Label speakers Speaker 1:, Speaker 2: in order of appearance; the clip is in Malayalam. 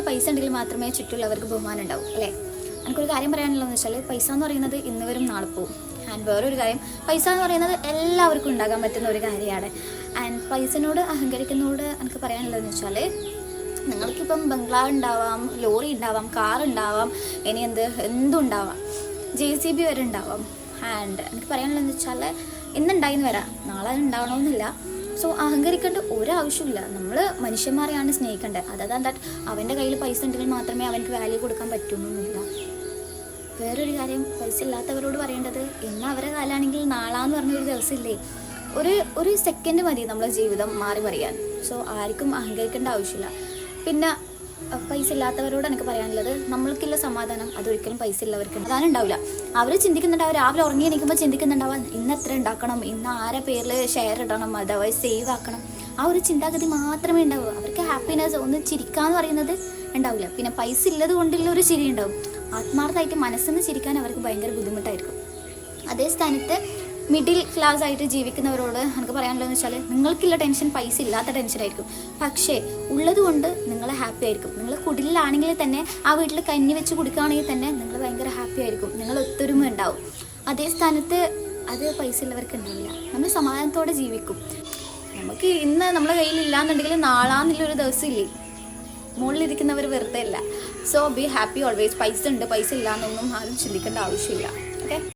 Speaker 1: കയ്യിൽ പൈസ ഉണ്ടെങ്കിൽ മാത്രമേ ചുറ്റുള്ളവർക്ക് ബഹുമാനം ഉണ്ടാവും അല്ലേ? എനിക്കൊരു കാര്യം പറയാനുള്ളതെന്ന് വെച്ചാൽ പൈസ എന്ന് പറയുന്നത് ഇന്ന് വരും നാളെ പോവും. ആൻഡ് വേറൊരു കാര്യം പൈസ എന്ന് പറയുന്നത് എല്ലാവർക്കും ഉണ്ടാകാൻ പറ്റുന്ന ഒരു കാര്യമാണ്. ആൻഡ് പൈസനോട് അഹങ്കരിക്കുന്നതോട് എനിക്ക് പറയാനുള്ളതെന്ന് വെച്ചാൽ നിങ്ങൾക്കിപ്പം ബംഗ്ലാവ് ഉണ്ടാവാം ലോറി ഉണ്ടാവാം കാർ ഉണ്ടാവാം ഇനി എന്ത് എന്തുണ്ടാവാം ജെ സി ബി വരെ ഉണ്ടാവാം. ആൻഡ് എനിക്ക് പറയാനുള്ളതെന്ന് വെച്ചാൽ ഇന്നുണ്ടായിന്ന് വരാം. നാളെ ഉണ്ടാവണമെന്നില്ല. സോ അഹങ്കരിക്കേണ്ട ഒരാവശ്യമില്ല നമ്മൾ മനുഷ്യന്മാരെയാണ് സ്നേഹിക്കേണ്ടത്. അതായത് ദാറ്റ് അവന്റെ കയ്യിൽ പൈസ ഉണ്ടെങ്കിൽ മാത്രമേ അവനക്ക് വാല്യൂ കൊടുക്കാൻ പറ്റുന്നൊന്നുമില്ല. വേറൊരു കാര്യം പൈസ ഇല്ലാത്തവരോട് പറയേണ്ടത് ഇന്ന് അവരെ കാലാണെങ്കിൽ നാളാന്ന് പറഞ്ഞൊരു ദിവസമില്ലേ? ഒരു ഒരു സെക്കൻഡ് മതി നമ്മളെ ജീവിതം മാറി പറയാൻ സോ ആർക്കും അഹങ്കരിക്കേണ്ട ആവശ്യമില്ല. പിന്നെ പൈസ ഇല്ലാത്തവരോട് എനിക്ക് പറയാനുള്ളത്. നമ്മൾക്കില്ല സമാധാനം അതൊരിക്കലും പൈസ ഉള്ളവർക്ക് അതാണ് ഉണ്ടാവില്ല അവർ ചിന്തിക്കുന്നുണ്ടാവും രാവിലെ ഉറങ്ങി നിൽക്കുമ്പോൾ ചിന്തിക്കുന്നുണ്ടാവാം ഇന്ന് എത്ര ഉണ്ടാക്കണം ഇന്ന് ആരെ പേരിൽ ഷെയർ ഇടണം അഥവാ സേവ് ആക്കണം. ആ ഒരു ചിന്താഗതി മാത്രമേ ഉണ്ടാവൂ. അവർക്ക് ഹാപ്പിനെസ് ഒന്ന് ചിരിക്കാന്ന് പറയുന്നത് ഉണ്ടാവില്ല. പിന്നെ പൈസ ഉള്ളത് കൊണ്ടുള്ള ഒരു ചിരി ഉണ്ടാവും. ആത്മാർത്ഥമായിട്ട് മനസ്സിന്ന് ചിരിക്കാൻ അവർക്ക് ഭയങ്കര ബുദ്ധിമുട്ടായിരിക്കും. അതേ സ്ഥാനത്ത് മിഡിൽ ക്ലാസ് ആയിട്ട് ജീവിക്കുന്നവരോട് എനിക്ക് പറയാനുള്ളതെന്ന് വെച്ചാൽ നിങ്ങൾക്കുള്ള ടെൻഷൻ പൈസ ഇല്ലാത്ത ടെൻഷൻ ആയിരിക്കും. പക്ഷേ ഉള്ളത് കൊണ്ട് നിങ്ങൾ ഹാപ്പി ആയിരിക്കും. നിങ്ങൾ കുടിലാണെങ്കിൽ തന്നെ ആ വീട്ടിൽ കഞ്ഞി വെച്ച് കുടിക്കുകയാണെങ്കിൽ തന്നെ നിങ്ങൾ ഭയങ്കര ഹാപ്പി ആയിരിക്കും. നിങ്ങൾ ഒത്തൊരുമ ഉണ്ടാവും. അതേ സ്ഥാനത്ത് അത് പൈസ ഉള്ളവർക്ക് ഉണ്ടാവില്ല. നമ്മൾ സമാധാനത്തോടെ ജീവിക്കും. നമുക്ക് ഇന്ന് നമ്മുടെ കയ്യിൽ ഇല്ലാന്നുണ്ടെങ്കിൽ നാളാന്നുള്ളൊരു ദിവസം ഇല്ലേ? മുകളിലിരിക്കുന്നവർ വെറുതെ അല്ല. സോ ബി ഹാപ്പി ഓൾവേസ് പൈസ ഉണ്ട് പൈസ ഇല്ല എന്നൊന്നും ആരും ചിന്തിക്കേണ്ട ആവശ്യമില്ല. ഓക്കെ